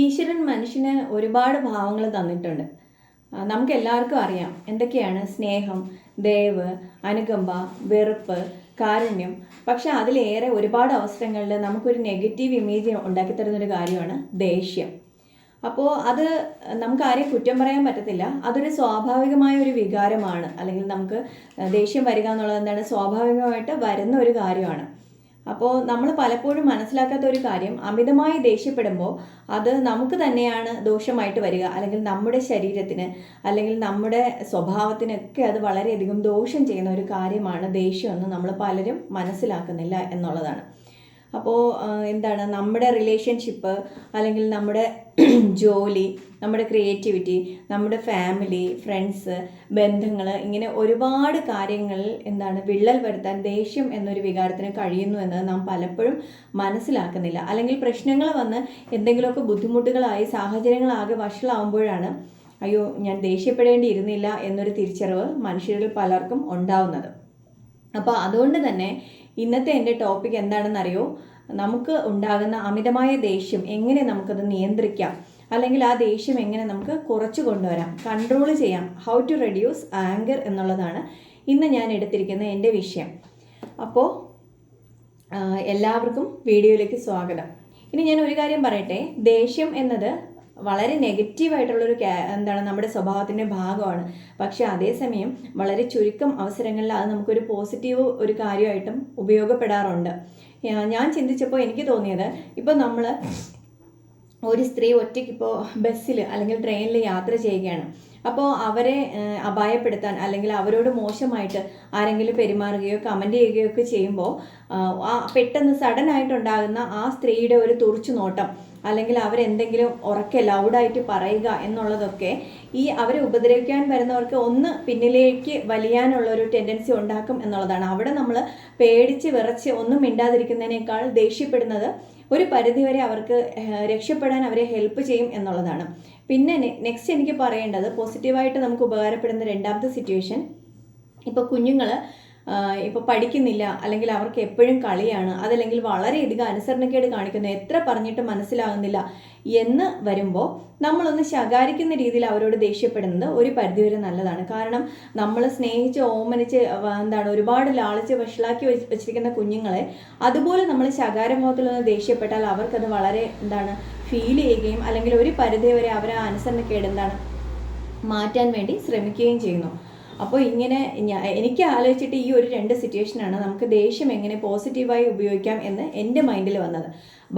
ഈശ്വരൻ മനുഷ്യന് ഒരുപാട് ഭാവങ്ങൾ തന്നിട്ടുണ്ട്. നമുക്ക് എല്ലാവർക്കും അറിയാം എന്തൊക്കെയാണ് സ്നേഹം ദയവ് അനുകമ്പ വെറുപ്പ് കാരുണ്യം. പക്ഷെ അതിലേറെ ഒരുപാട് അവസരങ്ങളിൽ നമുക്കൊരു നെഗറ്റീവ് ഇമേജ് ഉണ്ടാക്കി തരുന്നൊരു കാര്യമാണ് ദേഷ്യം. അപ്പോൾ അത് നമുക്ക് ആരെയും കുറ്റം പറയാൻ പറ്റത്തില്ല. അതൊരു സ്വാഭാവികമായ ഒരു വികാരമാണ്. അല്ലെങ്കിൽ നമുക്ക് ദേഷ്യം വരിക എന്നുള്ളത് എന്താണ്? സ്വാഭാവികമായിട്ട് വരുന്ന ഒരു കാര്യമാണ്. അപ്പോൾ നമ്മൾ പലപ്പോഴും മനസ്സിലാക്കാത്ത ഒരു കാര്യം അമിതമായി ദേഷ്യപ്പെടുമ്പോൾ അത് നമുക്ക് തന്നെയാണ് ദോഷമായിട്ട് വരിക. അല്ലെങ്കിൽ നമ്മുടെ ശരീരത്തിന് അല്ലെങ്കിൽ നമ്മുടെ സ്വഭാവത്തിനൊക്കെ അത് വളരെയധികം ദോഷം ചെയ്യുന്ന ഒരു കാര്യമാണ് ദേഷ്യം എന്ന് നമ്മൾ പലരും മനസ്സിലാക്കുന്നില്ല എന്നുള്ളതാണ്. അപ്പോൾ എന്താണ് നമ്മുടെ റിലേഷൻഷിപ്പ് അല്ലെങ്കിൽ നമ്മുടെ ജോലി നമ്മുടെ ക്രിയേറ്റിവിറ്റി നമ്മുടെ ഫാമിലി ഫ്രണ്ട്സ് ബന്ധങ്ങൾ ഇങ്ങനെ ഒരുപാട് കാര്യങ്ങളിൽ എന്താണ് വിള്ളൽ വരുത്താൻ ദേഷ്യം എന്നൊരു വികാരത്തിന് കഴിയുന്നു എന്ന് നാം പലപ്പോഴും മനസ്സിലാക്കുന്നില്ല. അല്ലെങ്കിൽ പ്രശ്നങ്ങൾ വന്ന് എന്തെങ്കിലുമൊക്കെ ബുദ്ധിമുട്ടുകളായി സാഹചര്യങ്ങളാകെ വഷളാവുമ്പോഴാണ് അയ്യോ ഞാൻ ദേഷ്യപ്പെടേണ്ടിയിരുന്നില്ല എന്നൊരു തിരിച്ചറിവ് മനുഷ്യരിൽ പലർക്കും ഉണ്ടാവുന്നത്. അപ്പോൾ അതുകൊണ്ട് തന്നെ ഇന്നത്തെ എന്റെ ടോപ്പിക് എന്താണെന്നറിയോ? നമുക്ക് ഉണ്ടാകുന്ന അമിതമായ ദേഷ്യം എങ്ങനെ നമുക്കത് നിയന്ത്രിക്കാം? അല്ലെങ്കിൽ ആ ദേഷ്യം എങ്ങനെ നമുക്ക് കുറച്ച് കൊണ്ടുവരാം കൺട്രോൾ ചെയ്യാം. ഹൗ ടു റെഡ്യൂസ് ആങ്കർ എന്നുള്ളതാണ് ഇന്ന് ഞാൻ എടുത്തിരിക്കുന്ന എന്റെ വിഷയം. അപ്പോൾ എല്ലാവർക്കും വീഡിയോയിലേക്ക് സ്വാഗതം. ഇനി ഞാൻ ഒരു കാര്യം പറയട്ടെ. ദേഷ്യം എന്നത് വളരെ നെഗറ്റീവായിട്ടുള്ളൊരു എന്താണ് നമ്മുടെ സ്വഭാവത്തിന്റെ ഭാഗമാണ്. പക്ഷേ അതേസമയം വളരെ ചുരുക്കം അവസരങ്ങളിൽ അത് നമുക്കൊരു പോസിറ്റീവ് ഒരു കാര്യമായിട്ടും ഉപയോഗപ്പെടാറുണ്ട്. ഞാൻ ചിന്തിച്ചപ്പോൾ എനിക്ക് തോന്നിയത് ഇപ്പോൾ നമ്മൾ ഒരു സ്ത്രീ ഒറ്റയ്ക്ക് ഇപ്പോൾ ബസ്സിൽ അല്ലെങ്കിൽ ട്രെയിനിൽ യാത്ര ചെയ്യുകയാണ്. അപ്പോൾ അവരെ അപായപ്പെടുത്താൻ അല്ലെങ്കിൽ അവരോട് മോശമായിട്ട് ആരെങ്കിലും പെരുമാറുകയോ കമന്റ് ചെയ്യുകയോ ഒക്കെ ചെയ്യുമ്പോൾ ആ പെട്ടെന്ന് സഡൻ ആയിട്ടുണ്ടാകുന്ന ആ സ്ത്രീയുടെ ഒരു തുറച്ചു നോട്ടം അല്ലെങ്കിൽ അവരെന്തെങ്കിലും ഉറക്കെ ലൗഡായിട്ട് പറയുക എന്നുള്ളതൊക്കെ ഈ അവരെ ഉപദ്രവിക്കാൻ വരുന്നവർക്ക് ഒന്ന് പിന്നിലേക്ക് വലിയാനുള്ള ഒരു ടെൻഡൻസി ഉണ്ടാക്കും എന്നുള്ളതാണ്. അവിടെ നമ്മൾ പേടിച്ച് വിറച്ച് ഒന്നും മിണ്ടാതിരിക്കുന്നതിനേക്കാൾ ദേഷ്യപ്പെടുന്നത് ഒരു പരിധിവരെ അവർക്ക് രക്ഷപ്പെടാൻ അവരെ ഹെൽപ്പ് ചെയ്യും എന്നുള്ളതാണ്. പിന്നെ നെക്സ്റ്റ് എനിക്ക് പറയേണ്ടത് പോസിറ്റീവായിട്ട് നമുക്ക് ഉപകാരപ്പെടുന്ന രണ്ടാമത്തെ സിറ്റുവേഷൻ ഇപ്പോൾ കുഞ്ഞുങ്ങൾ ഇപ്പോൾ പഠിക്കുന്നില്ല അല്ലെങ്കിൽ അവർക്ക് എപ്പോഴും കളിയാണ് അതല്ലെങ്കിൽ വളരെയധികം അനുസരണക്കേട് കാണിക്കുന്നു എത്ര പറഞ്ഞിട്ട് മനസ്സിലാകുന്നില്ല എന്ന് വരുമ്പോൾ നമ്മളൊന്ന് ശകാരിക്കുന്ന രീതിയിൽ അവരോട് ദേഷ്യപ്പെടുന്നത് ഒരു പരിധിവരെ നല്ലതാണ്. കാരണം നമ്മൾ സ്നേഹിച്ച് ഓമനിച്ച് എന്താണ് ഒരുപാട് ലാളിച്ച് വഷളാക്കി വെച്ചിരിക്കുന്ന കുഞ്ഞുങ്ങളെ അതുപോലെ നമ്മൾ ശകാരമുഖത്തിലൊന്ന് ദേഷ്യപ്പെട്ടാൽ അവർക്കത് വളരെ എന്താണ് ഫീൽ ചെയ്യുകയും അല്ലെങ്കിൽ ഒരു പരിധിവരെ അവർ ആ അനുസരണക്കേട് എന്താണ് മാറ്റാൻ വേണ്ടി ശ്രമിക്കുകയും ചെയ്യുന്നു. അപ്പോൾ ഇങ്ങനെ എനിക്ക് ആലോചിച്ചിട്ട് ഈ ഒരു രണ്ട് സിറ്റുവേഷനാണ് നമുക്ക് ദേഷ്യം എങ്ങനെ പോസിറ്റീവായി ഉപയോഗിക്കാം എന്ന് എന്റെ മൈൻഡിൽ വന്നത്.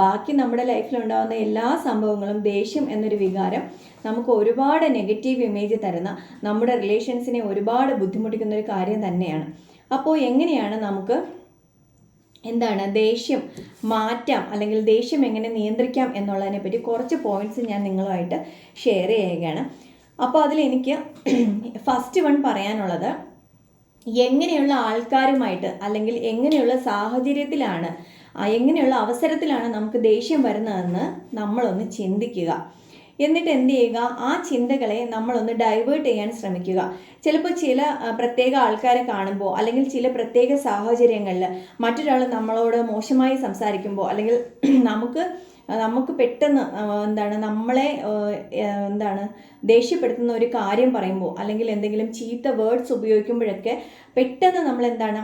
ബാക്കി നമ്മുടെ ലൈഫിൽ ഉണ്ടാകുന്ന എല്ലാ സംഭവങ്ങളും ദേഷ്യം എന്നൊരു വികാരം നമുക്ക് ഒരുപാട് നെഗറ്റീവ് ഇമേജ് തരുന്ന നമ്മുടെ റിലേഷൻസിനെ ഒരുപാട് ബുദ്ധിമുട്ടിക്കുന്ന ഒരു കാര്യം തന്നെയാണ്. അപ്പോൾ എങ്ങനെയാണ് നമുക്ക് എന്താണ് ദേഷ്യം മാറ്റാം അല്ലെങ്കിൽ ദേഷ്യം എങ്ങനെ നിയന്ത്രിക്കാം എന്നുള്ളതിനെ പറ്റി കുറച്ച് പോയിന്റ്സ് ഞാൻ നിങ്ങളുമായിട്ട് ഷെയർ ചെയ്യുകയാണ്. അപ്പോൾ അതിൽ എനിക്ക് ഫസ്റ്റ് വൺ പറയാനുള്ളത് എങ്ങനെയുള്ള ആൾക്കാരുമായിട്ട് അല്ലെങ്കിൽ എങ്ങനെയുള്ള സാഹചര്യത്തിലാണ് എങ്ങനെയുള്ള അവസരത്തിലാണ് നമുക്ക് ദേഷ്യം വരുന്നതെന്ന് നമ്മളൊന്ന് ചിന്തിക്കുക. എന്നിട്ട് എന്ത് ചെയ്യുക? ആ ചിന്തകളെ നമ്മളൊന്ന് ഡൈവേർട്ട് ചെയ്യാൻ ശ്രമിക്കുക. ചിലപ്പോൾ ചില പ്രത്യേക ആൾക്കാരെ കാണുമ്പോൾ അല്ലെങ്കിൽ ചില പ്രത്യേക സാഹചര്യങ്ങളിൽ മറ്റൊരാൾ നമ്മളോട് മോശമായി സംസാരിക്കുമ്പോൾ അല്ലെങ്കിൽ നമുക്ക് നമുക്ക് പെട്ടെന്ന് എന്താണ് നമ്മളെ എന്താണ് ദേഷ്യപ്പെടുത്തുന്ന ഒരു കാര്യം പറയുമ്പോൾ അല്ലെങ്കിൽ എന്തെങ്കിലും ചീത്ത വേർഡ്സ് ഉപയോഗിക്കുമ്പോഴൊക്കെ പെട്ടെന്ന് നമ്മൾ എന്താണ്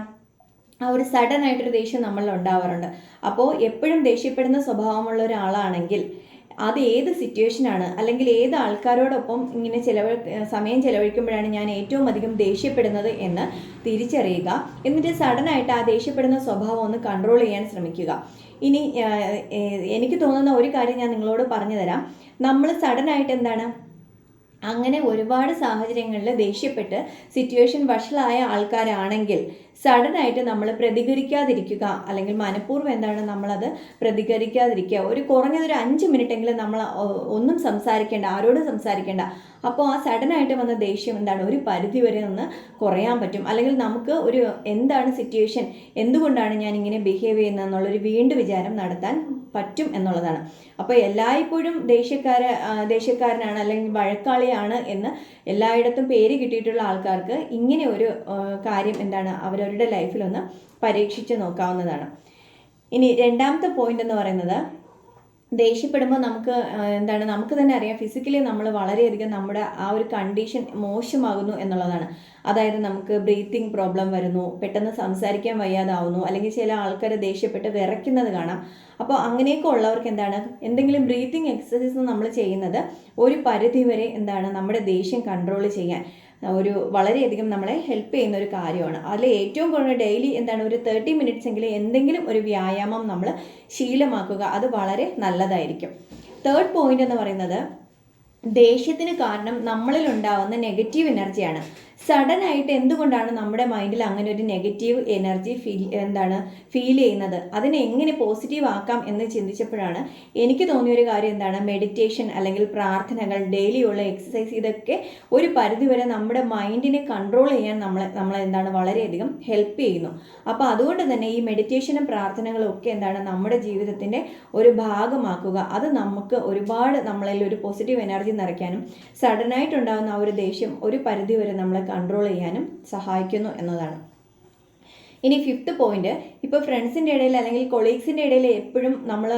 ആ ഒരു സഡൻ ആയിട്ടൊരു ദേഷ്യം നമ്മളിൽ ഉണ്ടാവാറുണ്ട്. അപ്പോൾ എപ്പോഴും ദേഷ്യപ്പെടുന്ന സ്വഭാവമുള്ള ഒരാളാണെങ്കിൽ അത് ഏത് സിറ്റുവേഷനാണ് അല്ലെങ്കിൽ ഏത് ആൾക്കാരോടൊപ്പം ഇങ്ങനെ ചിലവ സമയം ചിലവഴിക്കുമ്പോഴാണ് ഞാൻ ഏറ്റവും അധികം ദേഷ്യപ്പെടുന്നത് എന്ന് തിരിച്ചറിയുക. എന്നിട്ട് സഡൻ ആയിട്ട് ആ ദേഷ്യപ്പെടുന്ന സ്വഭാവം ഒന്ന് കൺട്രോൾ ചെയ്യാൻ ശ്രമിക്കുക. ഇനി എനിക്ക് തോന്നുന്ന ഒരു കാര്യം ഞാൻ നിങ്ങളോട് പറഞ്ഞു തരാം നമ്മൾ സഡൻ ആയിട്ട് എന്താണ്? അങ്ങനെ ഒരുപാട് സാഹചര്യങ്ങളിൽ ദേഷ്യപ്പെട്ട് സിറ്റുവേഷൻ വഷളായ ആൾക്കാരാണെങ്കിൽ സഡനായിട്ട് നമ്മൾ പ്രതികരിക്കാതിരിക്കുക അല്ലെങ്കിൽ മനഃപൂർവം എന്താണ് നമ്മളത് പ്രതികരിക്കാതിരിക്കുക. ഒരു കുറഞ്ഞതൊരു അഞ്ച് മിനിറ്റെങ്കിലും നമ്മൾ ഒന്നും സംസാരിക്കേണ്ട ആരോടും സംസാരിക്കേണ്ട. അപ്പോൾ ആ സഡൻ ആയിട്ട് വന്ന ദേഷ്യം എന്താണ്? ഒരു പരിധി വരെ ഒന്ന് കുറയാൻ പറ്റും. അല്ലെങ്കിൽ നമുക്ക് ഒരു എന്താണ് സിറ്റുവേഷൻ എന്തുകൊണ്ടാണ് ഞാൻ ഇങ്ങനെ ബിഹേവ് ചെയ്യുന്നത് എന്നുള്ളൊരു വീണ്ടും വിചാരം നടത്താൻ പറ്റും എന്നുള്ളതാണ്. അപ്പോൾ എല്ലായ്പ്പോഴും ദേഷ്യക്കാര ദേഷ്യക്കാരനാണ് അല്ലെങ്കിൽ വഴക്കാളിയാണ് എന്ന് എല്ലായിടത്തും പേര് കിട്ടിയിട്ടുള്ള ആൾക്കാർക്ക് ഇങ്ങനെ ഒരു കാര്യം എന്താണ്? അവരവരുടെ ലൈഫിലൊന്ന് പരീക്ഷിച്ച് നോക്കാവുന്നതാണ്. ഇനി രണ്ടാമത്തെ പോയിന്റ് എന്ന് പറയുന്നത് ദേഷ്യപ്പെടുമ്പോൾ നമുക്ക് എന്താണ് നമുക്ക് തന്നെ അറിയാം ഫിസിക്കലി നമ്മൾ വളരെയധികം നമ്മുടെ ആ ഒരു കണ്ടീഷൻ മോശമാകുന്നു എന്നുള്ളതാണ്. അതായത് നമുക്ക് ബ്രീത്തിങ് പ്രോബ്ലം വരുന്നു പെട്ടെന്ന് സംസാരിക്കാൻ വയ്യാതാവുന്നു അല്ലെങ്കിൽ ചില ആൾക്കാർ ദേഷ്യപ്പെട്ട് വിറയ്ക്കുന്നത് കാണാം. അപ്പോൾ അങ്ങനെയൊക്കെ ഉള്ളവർക്ക് എന്താണ് എന്തെങ്കിലും ബ്രീത്തിങ് എക്സസൈസ് നമ്മൾ ചെയ്യുന്നത് ഒരു പരിധി വരെ എന്താണ് നമ്മുടെ ദേഷ്യം കൺട്രോൾ ചെയ്യാൻ. ഒരു വളരെയധികം നമ്മളെ ഹെൽപ്പ് ചെയ്യുന്ന ഒരു കാര്യമാണ്. അതിൽ ഏറ്റവും കൂടുതൽ ഡെയിലി എന്താണ് ഒരു തേർട്ടി മിനിറ്റ്സ് എങ്കിലും എന്തെങ്കിലും ഒരു വ്യായാമം നമ്മൾ ശീലമാക്കുക അത് വളരെ നല്ലതായിരിക്കും. തേർഡ് പോയിന്റ് എന്ന് പറയുന്നത് ദേഷ്യത്തിന് കാരണം നമ്മളിൽ ഉണ്ടാവുന്ന നെഗറ്റീവ് എനർജിയാണ് സഡൻ ആയിട്ട് എന്തുകൊണ്ടാണ് നമ്മുടെ മൈൻഡിൽ അങ്ങനെ ഒരു നെഗറ്റീവ് എനർജി ഫീൽ എന്താണ് ഫീൽ ചെയ്യുന്നത്? അതിനെ എങ്ങനെ പോസിറ്റീവ് ആക്കാം എന്ന് ചിന്തിച്ചപ്പോഴാണ് എനിക്ക് തോന്നിയ ഒരു കാര്യം എന്താണ് മെഡിറ്റേഷൻ അല്ലെങ്കിൽ പ്രാർത്ഥനകൾ ഡെയിലിയുള്ള എക്സസൈസ് ഇതൊക്കെ ഒരു പരിധിവരെ നമ്മുടെ മൈൻഡിനെ കൺട്രോൾ ചെയ്യാൻ നമ്മളെ നമ്മളെ എന്താണ് വളരെയധികം ഹെൽപ്പ് ചെയ്യുന്നു. അപ്പോൾ അതുകൊണ്ട് തന്നെ ഈ മെഡിറ്റേഷനും പ്രാർത്ഥനകളും ഒക്കെ എന്താണ് നമ്മുടെ ജീവിതത്തിന്റെ ഒരു ഭാഗമാക്കുക. അത് നമുക്ക് ഒരുപാട് നമ്മളിൽ ഒരു പോസിറ്റീവ് എനർജി നിറയ്ക്കാനും സഡനായിട്ടുണ്ടാകുന്ന ആ ഒരു ദേഷ്യം ഒരു പരിധിവരെ നമ്മളെ കൺട്രോൾ ചെയ്യാനും സഹായിക്കുന്നു എന്നതാണ്. ഇനി ഫിഫ്ത്ത് പോയിന്റ് ഇപ്പോൾ ഫ്രണ്ട്സിന്റെ ഇടയിൽ അല്ലെങ്കിൽ കൊളീഗ്സിന്റെ ഇടയിൽ എപ്പോഴും നമ്മൾ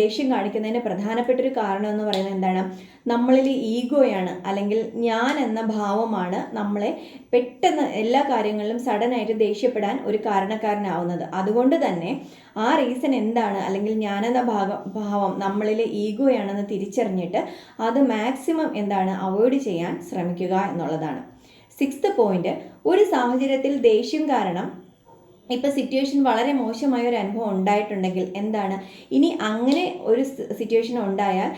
ദേഷ്യം കാണിക്കുന്നതിന് പ്രധാനപ്പെട്ട ഒരു കാരണം എന്ന് പറയുന്നത് എന്താണ്? നമ്മളിൽ ഈഗോയാണ് അല്ലെങ്കിൽ ഞാൻ എന്ന ഭാവമാണ് നമ്മളെ പെട്ടെന്ന് എല്ലാ കാര്യങ്ങളിലും സഡനായിട്ട് ദേഷ്യപ്പെടാൻ ഒരു കാരണക്കാരനാവുന്നത്. അതുകൊണ്ട് തന്നെ ആ റീസൺ എന്താണ്? അല്ലെങ്കിൽ ഞാനെന്ന ഭാഗം ഭാവം നമ്മളിലെ ഈഗോയാണെന്ന് തിരിച്ചറിഞ്ഞിട്ട് അത് മാക്സിമം എന്താണ്? അവോയ്ഡ് ചെയ്യാൻ ശ്രമിക്കുക എന്നുള്ളതാണ്. സിക്സ്ത് പോയിന്റ് ഒരു സാഹചര്യത്തിൽ ദേഷ്യം കാരണം ഇപ്പോൾ സിറ്റുവേഷൻ വളരെ മോശമായ ഒരു അനുഭവം ഉണ്ടായിട്ടുണ്ടെങ്കിൽ എന്താണ്? ഇനി അങ്ങനെ ഒരു സിറ്റുവേഷൻ ഉണ്ടായാൽ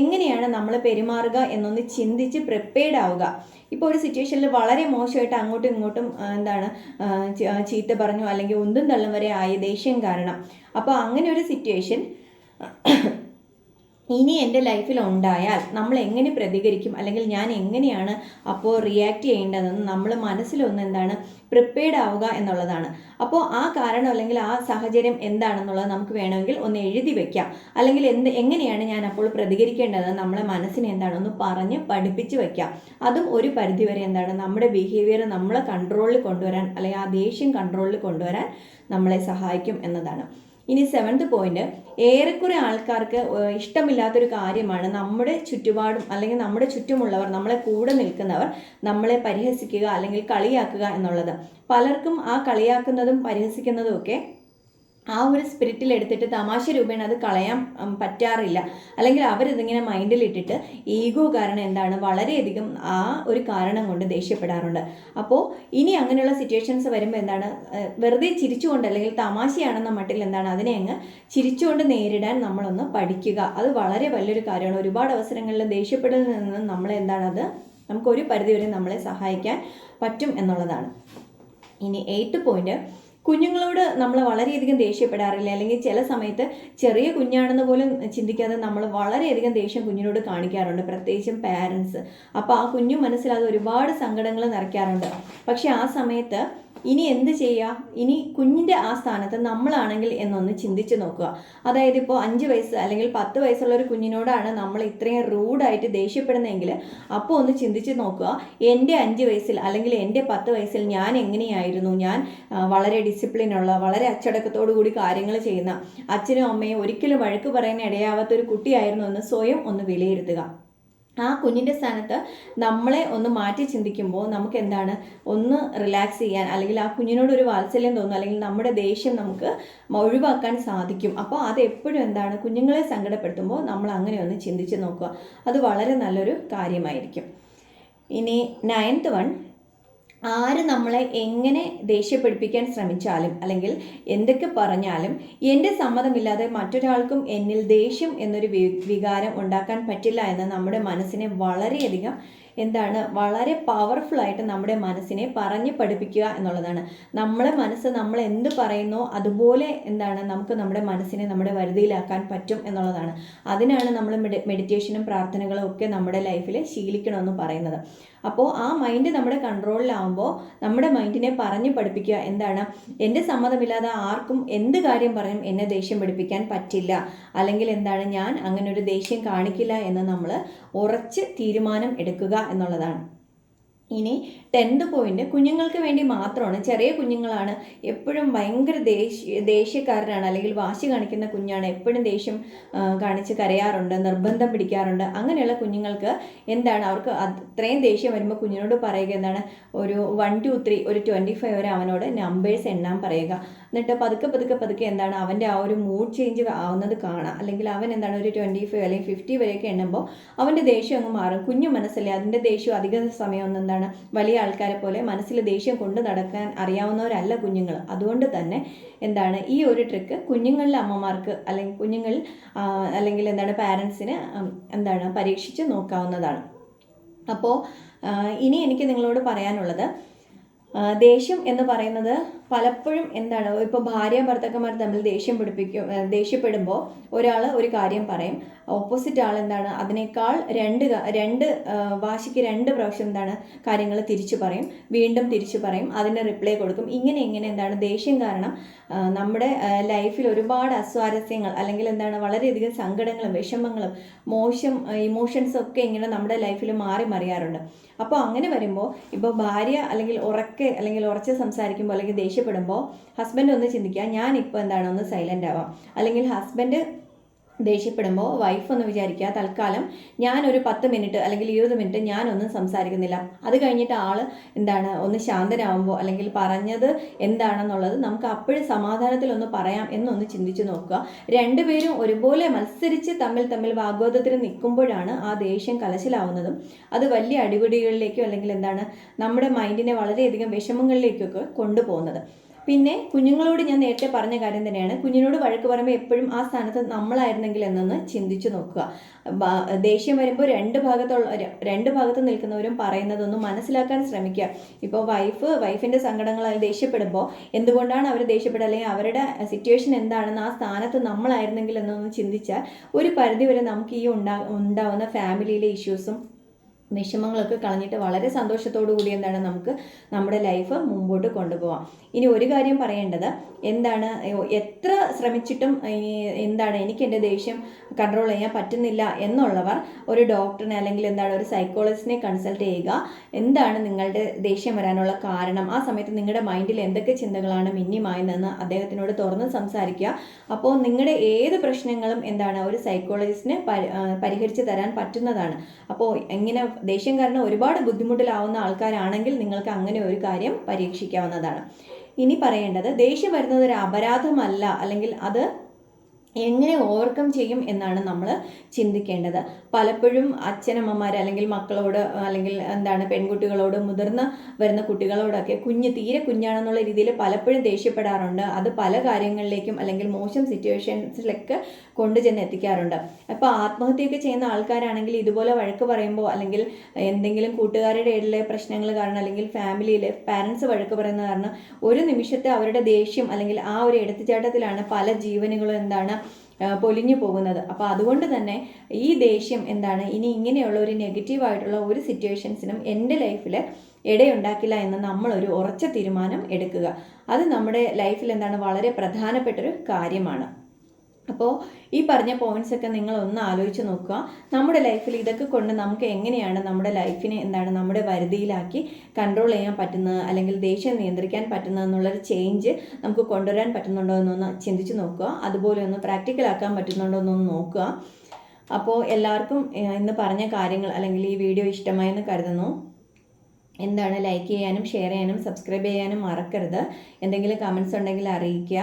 എങ്ങനെയാണ് നമ്മൾ പെരുമാറുക എന്നൊന്ന് ചിന്തിച്ച് പ്രിപ്പയർഡ് ആവുക. ഇപ്പോൾ ഒരു സിറ്റുവേഷനിൽ വളരെ മോശമായിട്ട് അങ്ങോട്ടും ഇങ്ങോട്ടും എന്താണ് ചീത്ത പറഞ്ഞു അല്ലെങ്കിൽ ഉന്തും തള്ളും വരെ ആയ ദേഷ്യം കാരണം. അപ്പോൾ അങ്ങനെ ഒരു സിറ്റുവേഷൻ ഇനി എന്റെ ലൈഫിൽ ഉണ്ടായാൽ നമ്മൾ എങ്ങനെ പ്രതികരിക്കും? അല്ലെങ്കിൽ ഞാൻ എങ്ങനെയാണ് അപ്പോൾ റിയാക്ട് ചെയ്യേണ്ടതെന്ന് നമ്മൾ മനസ്സിലൊന്ന് എന്താണ് പ്രിപ്പയർഡ് ആവുക എന്നുള്ളതാണ്. അപ്പോൾ ആ കാരണം അല്ലെങ്കിൽ ആ സാഹചര്യം എന്താണെന്നുള്ളത് നമുക്ക് വേണമെങ്കിൽ ഒന്ന് എഴുതി വെക്കാം. അല്ലെങ്കിൽ എന്ത് എങ്ങനെയാണ് ഞാൻ അപ്പോൾ പ്രതികരിക്കേണ്ടതെന്ന് നമ്മളെ മനസ്സിനെ എന്താണ് ഒന്ന് പറഞ്ഞ് പഠിപ്പിച്ച് വെക്കാം. അതും ഒരു പരിധിവരെ എന്താണ് നമ്മുടെ ബിഹേവിയർ നമ്മളെ കൺട്രോളിൽ കൊണ്ടുവരാൻ അല്ലെങ്കിൽ ആ ദേഷ്യം കൺട്രോളിൽ കൊണ്ടുവരാൻ നമ്മളെ സഹായിക്കും എന്നതാണ്. ഇനി സെവൻത് പോയിന്റ് ഏറെക്കുറെ ആൾക്കാർക്ക് ഇഷ്ടമില്ലാത്തൊരു കാര്യമാണ് നമ്മുടെ ചുറ്റുപാടും അല്ലെങ്കിൽ നമ്മുടെ ചുറ്റുമുള്ളവർ നമ്മളെ കൂടെ നിൽക്കുന്നവർ നമ്മളെ പരിഹസിക്കുക അല്ലെങ്കിൽ കളിയാക്കുക എന്നുള്ളത്. പലർക്കും ആ കളിയാക്കുന്നതും പരിഹസിക്കുന്നതും ഒക്കെ ആ ഒരു സ്പിരിറ്റിൽ എടുത്തിട്ട് തമാശ രൂപേണ അത് കളയാൻ പറ്റാറില്ല. അല്ലെങ്കിൽ അവരിതിങ്ങനെ മൈൻഡിലിട്ടിട്ട് ഈഗോ കാരണം എന്താണ്? വളരെയധികം ആ ഒരു കാരണം കൊണ്ട് ദേഷ്യപ്പെടാറുണ്ട്. അപ്പോൾ ഇനി അങ്ങനെയുള്ള സിറ്റുവേഷൻസ് വരുമ്പോൾ എന്താണ്? വെറുതെ ചിരിച്ചുകൊണ്ട് അല്ലെങ്കിൽ തമാശയാണെന്ന മട്ടിൽ എന്താണ്? അതിനെ അങ്ങ് ചിരിച്ചുകൊണ്ട് നേരിടാൻ നമ്മളൊന്ന് പഠിക്കുക. അത് വളരെ വലിയൊരു കാര്യമാണ്. ഒരുപാട് അവസരങ്ങളിൽ ദേഷ്യപ്പെടലിൽ നിന്ന് നമ്മളെ എന്താണ് അത്? നമുക്ക് ഒരു പരിധിവരെ നമ്മളെ സഹായിക്കാൻ പറ്റും എന്നുള്ളതാണ്. ഇനി എയ്ത്ത് പോയിന്റ് കുഞ്ഞുങ്ങളോട് നമ്മൾ വളരെയധികം ദേഷ്യപ്പെടാറില്ല? അല്ലെങ്കിൽ ചില സമയത്ത് ചെറിയ കുഞ്ഞാണെന്ന് പോലും ചിന്തിക്കാതെ നമ്മൾ വളരെയധികം ദേഷ്യം കുഞ്ഞിനോട് കാണിക്കാറുണ്ട്. പ്രത്യേകിച്ചും പാരൻസ് അപ്പോൾ ആ കുഞ്ഞു മനസ്സിൽ ഒരുപാട് സങ്കടങ്ങൾ നിറയ്ക്കാറുണ്ട്. പക്ഷേ ആ സമയത്ത് ഇനി എന്ത് ചെയ്യുക ഇനി കുഞ്ഞിന്റെ ആ സ്ഥാനത്ത് നമ്മളാണെങ്കിൽ എന്നൊന്ന് ചിന്തിച്ച് നോക്കുക. അതായത് ഇപ്പോൾ അഞ്ച് വയസ്സ് അല്ലെങ്കിൽ പത്ത് വയസ്സുള്ള ഒരു കുഞ്ഞിനോടാണ് നമ്മൾ ഇത്രയും റൂഡായിട്ട് ദേഷ്യപ്പെടുന്നതെങ്കിൽ അപ്പോൾ ഒന്ന് ചിന്തിച്ച് നോക്കുക. എന്റെ അഞ്ച് വയസ്സിൽ അല്ലെങ്കിൽ എന്റെ പത്ത് വയസ്സിൽ ഞാൻ എങ്ങനെയായിരുന്നു? ഞാൻ വളരെ ഡിസിപ്ലിനുള്ള വളരെ അച്ചടക്കത്തോടു കൂടി കാര്യങ്ങൾ ചെയ്യുന്ന അച്ഛനും അമ്മയും ഒരിക്കലും വഴക്ക് പറയാൻ ഇടയാവാത്ത ഒരു കുട്ടിയായിരുന്നു എന്ന് സ്വയം ഒന്ന് വിലയിരുത്തുക. ആ കുഞ്ഞിന്റെ സ്ഥാനത്ത് നമ്മളെ ഒന്ന് മാറ്റി ചിന്തിക്കുമ്പോൾ നമുക്ക് എന്താണ് ഒന്ന് റിലാക്സ് ചെയ്യാൻ അല്ലെങ്കിൽ ആ കുഞ്ഞിനോട് ഒരു വാത്സല്യം തോന്നും അല്ലെങ്കിൽ നമ്മുടെ ദേഷ്യം നമുക്ക് ഒഴിവാക്കാൻ സാധിക്കും. അപ്പോൾ അത് എപ്പോഴും എന്താണ്? കുഞ്ഞുങ്ങളെ സങ്കടപ്പെടുത്തുമ്പോൾ നമ്മൾ അങ്ങനെ ഒന്ന് ചിന്തിച്ച് നോക്കുക. അത് വളരെ നല്ലൊരു കാര്യമായിരിക്കും. ഇനി നയൻത്ത് വൺ ആര് നമ്മളെ എങ്ങനെ ദേഷ്യപ്പെടുപ്പിക്കാൻ ശ്രമിച്ചാലും അല്ലെങ്കിൽ എന്തൊക്കെ പറഞ്ഞാലും എന്റെ സമ്മതമില്ലാതെ മറ്റൊരാൾക്കും എന്നിൽ ദേഷ്യം എന്നൊരു വികാരം ഉണ്ടാക്കാൻ പറ്റില്ല എന്ന് നമ്മുടെ മനസ്സിനെ വളരെയധികം എന്താണ് വളരെ പവർഫുൾ ആയിട്ട് നമ്മുടെ മനസ്സിനെ പറഞ്ഞു പഠിപ്പിക്കുക എന്നുള്ളതാണ്. നമ്മളെ മനസ്സ് നമ്മൾ എന്ത് പറയുന്നോ അതുപോലെ എന്താണ് നമുക്ക് നമ്മുടെ മനസ്സിനെ നമ്മുടെ വരുതിയിലാക്കാൻ പറ്റും എന്നുള്ളതാണ്. അതിനാണ് നമ്മൾ മെഡിറ്റേഷനും പ്രാർത്ഥനകളും ഒക്കെ നമ്മുടെ ലൈഫിൽ ശീലിക്കണമെന്ന് പറയുന്നത്. അപ്പോൾ ആ മൈൻഡ് നമ്മുടെ കൺട്രോളിലാവുമ്പോൾ നമ്മുടെ മൈൻഡിനെ പറഞ്ഞു പഠിപ്പിക്കുക എന്താണ്? എന്റെ സമ്മതമില്ലാതെ ആർക്കും എന്ത് കാര്യം പറയും എന്നെ ദേഷ്യം പിടിപ്പിക്കാൻ പറ്റില്ല. അല്ലെങ്കിൽ എന്താണ് ഞാൻ അങ്ങനെ ഒരു ദേഷ്യം കാണിക്കില്ല എന്ന് നമ്മൾ ഉറച്ച് തീരുമാനം എടുക്കുക എന്നുള്ളതാണ് ഇനി ടെൻത്ത് പോയിന്റ് കുഞ്ഞുങ്ങൾക്ക് വേണ്ടി മാത്രമാണ് ചെറിയ കുഞ്ഞുങ്ങളാണ് എപ്പോഴും ഭയങ്കര ദേഷ്യ ദേഷ്യക്കാരനാണ് അല്ലെങ്കിൽ വാശി കാണിക്കുന്ന കുഞ്ഞാണ് എപ്പോഴും ദേഷ്യം കാണിച്ച് കരയാറുണ്ട് നിർബന്ധം പിടിക്കാറുണ്ട്. അങ്ങനെയുള്ള കുഞ്ഞുങ്ങൾക്ക് എന്താണ് അവർക്ക് അത്രയും ദേഷ്യം വരുമ്പോൾ കുഞ്ഞിനോട് പറയുക എന്താണ്? ഒരു വൺ ടു ത്രീ ഒരു ട്വന്റി ഫൈവ് വരെ അവനോട് നമ്പേഴ്സ് എണ്ണാൻ പറയുക. എന്നിട്ട് പതുക്കെ പതുക്കെ പതുക്കെ എന്താണ് അവന്റെ ആ ഒരു മൂഡ് ചേഞ്ച് ആവുന്നത് കാണാം. അല്ലെങ്കിൽ അവൻ എന്താണ് ഒരു ട്വന്റി ഫൈവ് അല്ലെങ്കിൽ ഫിഫ്റ്റി വരെയൊക്കെ എണ്ണുമ്പോൾ അവന്റെ ദേഷ്യം അങ്ങ് മാറും. കുഞ്ഞു മനസ്സിലെ അതിന്റെ ദേഷ്യം അധിക സമയമൊന്നും എന്താണ് വലിയ ആൾക്കാരെ പോലെ മനസ്സിൽ ദേഷ്യം കൊണ്ട് നടക്കാൻ അറിയാവുന്നവരല്ല കുഞ്ഞുങ്ങൾ. അതുകൊണ്ട് തന്നെ എന്താണ് ഈ ഒരു ട്രിക്ക് കുഞ്ഞുങ്ങളിലെ അമ്മമാർക്ക് അല്ലെങ്കിൽ കുഞ്ഞുങ്ങൾ അല്ലെങ്കിൽ എന്താണ് പാരൻസിന് എന്താണ് പരീക്ഷിച്ച് നോക്കാവുന്നതാണ്. അപ്പോൾ ഇനി എനിക്ക് നിങ്ങളോട് പറയാനുള്ളത് ദേഷ്യം എന്ന് പറയുന്നത് പലപ്പോഴും എന്താണ് ഇപ്പോൾ ഭാര്യ ഭർത്താക്കന്മാർ തമ്മിൽ ദേഷ്യം പിടിപ്പിക്കും ദേഷ്യപ്പെടുമ്പോൾ ഒരാൾ ഒരു കാര്യം പറയും. ഓപ്പോസിറ്റ് ആൾ എന്താണ് അതിനേക്കാൾ രണ്ട് രണ്ട് വാശിക്ക് രണ്ട് പ്രാവശ്യം എന്താണ് കാര്യങ്ങൾ തിരിച്ചു പറയും. വീണ്ടും തിരിച്ചു പറയും. അതിന് റിപ്ലൈ കൊടുക്കും. ഇങ്ങനെ ഇങ്ങനെ എന്താണ് ദേഷ്യം കാരണം നമ്മുടെ ലൈഫിൽ ഒരുപാട് അസ്വാരസ്യങ്ങൾ അല്ലെങ്കിൽ എന്താണ് വളരെയധികം സങ്കടങ്ങളും വിഷമങ്ങളും മോശം ഇമോഷൻസും ഒക്കെ ഇങ്ങനെ നമ്മുടെ ലൈഫിൽ മാറി മറിയാറുണ്ട്. അപ്പോൾ അങ്ങനെ വരുമ്പോൾ ഇപ്പോൾ ഭാര്യ അല്ലെങ്കിൽ ഉറക്കെ അല്ലെങ്കിൽ ഉറച്ച് സംസാരിക്കുമ്പോൾ അല്ലെങ്കിൽ ദേഷ്യപ്പെടുമ്പോൾ ഹസ്ബൻഡ് ഒന്ന് ചിന്തിക്കുക ഞാൻ ഇപ്പോൾ എന്താണ് ഒന്ന് സൈലന്റ് ആവാം. അല്ലെങ്കിൽ ഹസ്ബൻഡ് ദേഷ്യപ്പെടുമ്പോൾ വൈഫ് ഒന്ന് വിചാരിക്കുക തൽക്കാലം ഞാനൊരു പത്ത് മിനിറ്റ് അല്ലെങ്കിൽ ഇരുപത് മിനിറ്റ് ഞാനൊന്നും സംസാരിക്കുന്നില്ല. അത് കഴിഞ്ഞിട്ട് ആൾ എന്താണ് ഒന്ന് ശാന്തനാവുമ്പോൾ അല്ലെങ്കിൽ പറഞ്ഞത് എന്താണെന്നുള്ളത് നമുക്ക് അപ്പോഴും സമാധാനത്തിൽ ഒന്ന് പറയാം എന്നൊന്ന് ചിന്തിച്ചു നോക്കുക. രണ്ടുപേരും ഒരുപോലെ മത്സരിച്ച് തമ്മിൽ തമ്മിൽ വാഗ്വാദത്തിന് നിൽക്കുമ്പോഴാണ് ആ ദേഷ്യം കലശലാവുന്നതും. അത് വലിയ അടിപിടികളിലേക്കോ അല്ലെങ്കിൽ എന്താണ് നമ്മുടെ മൈൻഡിനെ വളരെയധികം വിഷമങ്ങളിലേക്കൊക്കെ കൊണ്ടുപോകുന്നത്. പിന്നെ കുഞ്ഞുങ്ങളോട് ഞാൻ നേരത്തെ പറഞ്ഞ കാര്യം തന്നെയാണ്. കുഞ്ഞിനോട് വഴക്ക് പറയുമ്പോൾ എപ്പോഴും ആ സ്ഥാനത്ത് നമ്മളായിരുന്നെങ്കിൽ എന്നൊന്ന് ചിന്തിച്ചു നോക്കുക. ദേഷ്യം വരുമ്പോൾ രണ്ട് ഭാഗത്തുള്ള രണ്ട് ഭാഗത്ത് നിൽക്കുന്നവരും പറയുന്നതൊന്നും മനസ്സിലാക്കാൻ ശ്രമിക്കുക. ഇപ്പോൾ വൈഫ് വൈഫിന്റെ സങ്കടങ്ങൾ ദേഷ്യപ്പെടുമ്പോൾ എന്തുകൊണ്ടാണ് അവർ ദേഷ്യപ്പെടുക? അല്ലെങ്കിൽ അവരുടെ സിറ്റുവേഷൻ എന്താണെന്ന് ആ സ്ഥാനത്ത് നമ്മളായിരുന്നെങ്കിൽ എന്നൊന്ന് ചിന്തിച്ചാൽ ഒരു പരിധിവരെ നമുക്ക് ഈ ഉണ്ടാ ഉണ്ടാവുന്ന ഫാമിലിയിലെ ഇഷ്യൂസും വിഷമങ്ങളൊക്കെ കളഞ്ഞിട്ട് വളരെ സന്തോഷത്തോടു കൂടി എന്താണ് നമുക്ക് നമ്മുടെ ലൈഫ് മുമ്പോട്ട് കൊണ്ടുപോകാം ഇനി ഒരു കാര്യം പറയേണ്ടത് എന്താണ് എത്ര ശ്രമിച്ചിട്ടും എന്താണ് എനിക്ക് എന്റെ ദേഷ്യം കൺട്രോൾ ചെയ്യാൻ പറ്റുന്നില്ല എന്നുള്ളവർ ഒരു ഡോക്ടറിനെ അല്ലെങ്കിൽ എന്താണ് ഒരു സൈക്കോളജിസ്റ്റിനെ കൺസൾട്ട് ചെയ്യുക. എന്താണ് നിങ്ങളുടെ ദേഷ്യം വരാനുള്ള കാരണം? ആ സമയത്ത് നിങ്ങളുടെ മൈൻഡിൽ എന്തൊക്കെ ചിന്തകളാണ് മിന്നിമായെന്ന് അദ്ദേഹത്തിനോട് തുറന്ന് സംസാരിക്കുക. അപ്പോൾ നിങ്ങളുടെ ഏത് പ്രശ്നങ്ങളും എന്താണ് ഒരു സൈക്കോളജിസ്റ്റിന് പരി- പരിഹരിച്ച് തരാൻ പറ്റുന്നതാണ്. അപ്പോൾ എങ്ങനെ ദേഷ്യം കാരണം ഒരുപാട് ബുദ്ധിമുട്ടിലാവുന്ന ആൾക്കാരാണെങ്കിൽ നിങ്ങൾക്ക് അങ്ങനെ ഒരു കാര്യം പരീക്ഷിക്കാവുന്നതാണ്. ഇനി പറയേണ്ടത് ദേഷ്യം വരുന്നത് ഒരു അപരാധമല്ല അല്ലെങ്കിൽ അത് എങ്ങനെ ഓവർകം ചെയ്യും എന്നാണ് നമ്മൾ ചിന്തിക്കേണ്ടത്. പലപ്പോഴും അച്ഛനമ്മമാർ അല്ലെങ്കിൽ മക്കളോട് അല്ലെങ്കിൽ എന്താണ് പെൺകുട്ടികളോട് മുതിർന്ന വരുന്ന കുട്ടികളോടൊക്കെ കുഞ്ഞ് തീരെ കുഞ്ഞാണെന്നുള്ള രീതിയിൽ പലപ്പോഴും ദേഷ്യപ്പെടാറുണ്ട്. അത് പല കാര്യങ്ങളിലേക്കും അല്ലെങ്കിൽ മോശം സിറ്റുവേഷൻസിലൊക്കെ കൊണ്ടുചെന്ന് എത്തിക്കാറുണ്ട്. അപ്പോൾ ആത്മഹത്യയൊക്കെ ചെയ്യുന്ന ആൾക്കാരാണെങ്കിൽ ഇതുപോലെ വഴക്ക് പറയുമ്പോൾ അല്ലെങ്കിൽ എന്തെങ്കിലും കൂട്ടുകാരുടെ ഇടയിലെ പ്രശ്നങ്ങൾ കാരണം അല്ലെങ്കിൽ ഫാമിലിയിലെ പാരൻസ് വഴക്ക് പറയുന്ന കാരണം ഒരു നിമിഷത്തെ അവരുടെ ദേഷ്യം അല്ലെങ്കിൽ ആ ഒരു എടുത്തുചാട്ടത്തിലാണ് പല ജീവനുകളും എന്താണ് പൊലിഞ്ഞു പോകുന്നത്. അപ്പോൾ അതുകൊണ്ട് തന്നെ ഈ ദേഷ്യം എന്താണ്? ഇനി ഇങ്ങനെയുള്ള ഒരു നെഗറ്റീവ് ആയിട്ടുള്ള ഒരു സിറ്റുവേഷൻസിനും എന്റെ ലൈഫിൽ ഇടയുണ്ടാക്കില്ല എന്ന് നമ്മളൊരു ഉറച്ച തീരുമാനം എടുക്കുക. അത് നമ്മുടെ ലൈഫിൽ എന്താണ്? വളരെ പ്രധാനപ്പെട്ടൊരു കാര്യമാണ്. അപ്പോൾ ഈ പറഞ്ഞ പോയിന്റ്സ് ഒക്കെ നിങ്ങൾ ഒന്ന് ആലോചിച്ച് നോക്കുക. നമ്മുടെ ലൈഫിൽ ഇതൊക്കെ കൊണ്ട് നമുക്ക് എങ്ങനെയാണ് നമ്മുടെ ലൈഫിനെ എന്താണ് നമ്മുടെ വരുതിയിലാക്കി കൺട്രോൾ ചെയ്യാൻ പറ്റുന്നത്? അല്ലെങ്കിൽ ദേഷ്യം നിയന്ത്രിക്കാൻ പറ്റുന്നത് എന്നുള്ളൊരു ചേഞ്ച് നമുക്ക് കൊണ്ടുവരാൻ പറ്റുന്നുണ്ടോ എന്നൊന്ന് ചിന്തിച്ച് നോക്കുക. അതുപോലെ ഒന്ന് പ്രാക്ടിക്കൽ ആക്കാൻ പറ്റുന്നുണ്ടോ എന്നൊന്ന് നോക്കുക. അപ്പോൾ എല്ലാവർക്കും ഇന്ന് പറഞ്ഞ കാര്യങ്ങൾ അല്ലെങ്കിൽ ഈ വീഡിയോ ഇഷ്ടമായെന്ന് കരുതുന്നു. എന്താണ് ലൈക്ക് ചെയ്യാനും ഷെയർ ചെയ്യാനും സബ്സ്ക്രൈബ് ചെയ്യാനും മറക്കരുത്. എന്തെങ്കിലും കമൻസ് ഉണ്ടെങ്കിൽ അറിയിക്കുക.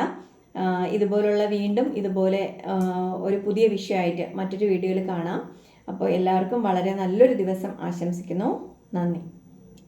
ഇതുപോലുള്ള വീണ്ടും ഇതുപോലെ ഒരു പുതിയ വിഷയമായിട്ട് മറ്റൊരു വീഡിയോയിൽ കാണാം. അപ്പോൾ എല്ലാവർക്കും വളരെ നല്ലൊരു ദിവസം ആശംസിക്കുന്നു. നന്ദി.